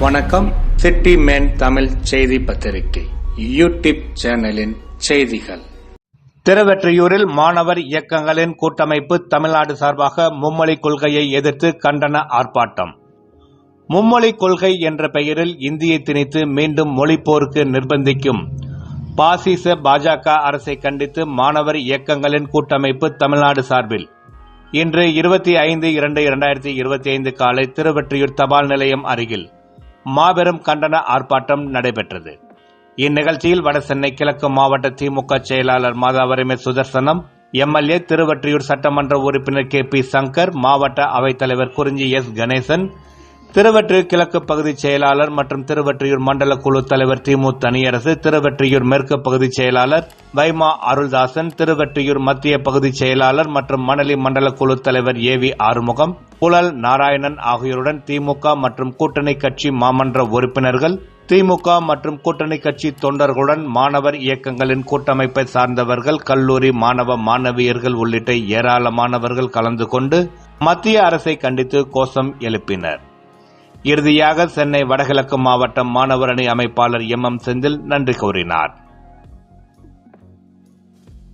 வணக்கம். City man Tamil செய்தி பத்திரிகை யூடியூப் சேனலின் செய்திகள். திருவெற்றியூரில் மாணவர் இயக்கங்களின் கூட்டமைப்பு தமிழ்நாடு சார்பாக மும்மொழி கொள்கையை எதிர்த்து கண்டன ஆர்ப்பாட்டம். மும்மொழி கொள்கை என்ற பெயரில் இந்தியை திணித்து மீண்டும் மொழிப்போருக்கு நிர்பந்திக்கும். பாசிச பாஜக அரசை கண்டித்து மாணவர் இயக்கங்களின் கூட்டமைப்பு தமிழ்நாடு சார்பில். இன்று இருபத்தி ஐந்து இரண்டு இரண்டாயிரத்தி இருபத்தி ஐந்து காலை திருவெற்றியூர் தபால் நிலையம் அருகில். மாபெரும் கண்டன ஆர்ப்பாட்டம் நடைபெற்றது. இந்நிகழ்ச்சியில் வடசென்னை கிழக்கு மாவட்ட திமுக செயலாளர் மாதாவரிமை சுதர்சனம் எம்எல்ஏ திருவற்றியூர் சட்டமன்ற உறுப்பினர் கே பி சங்கர் மாவட்ட அவைத்தலைவர் குறிஞ்சி எஸ் கணேசன் திருவற்றியூர் கிழக்கு பகுதி செயலாளர் மற்றும் திருவற்றியூர் மண்டல குழு தலைவர் திமு தனியரசு திருவற்றியூர் மேற்கு பகுதி செயலாளர் வைமா அருள்தாசன் திருவற்றியூர் மத்திய பகுதி செயலாளர் மற்றும் மணலி மண்டல குழு தலைவர் ஏ வி ஆறுமுகம் புழல் நாராயணன் ஆகியோருடன் திமுக மற்றும் கூட்டணி கட்சி மாமன்ற உறுப்பினர்கள் திமுக மற்றும் கூட்டணி கட்சி தொண்டர்களுடன் மாணவர் இயக்கங்களின் கூட்டமைப்பை சார்ந்தவர்கள் கல்லூரி மாணவ மாணவியர்கள் உள்ளிட்ட ஏராளமானவர்கள் கலந்து கொண்டு மத்திய அரசை கண்டித்து கோஷம் எழுப்பினர். இறுதியாக சென்னை வடகிழக்கு மாவட்டம் மாணவர் அணி அமைப்பாளர் எம். எம். செந்தில் நன்றி கூறினார்.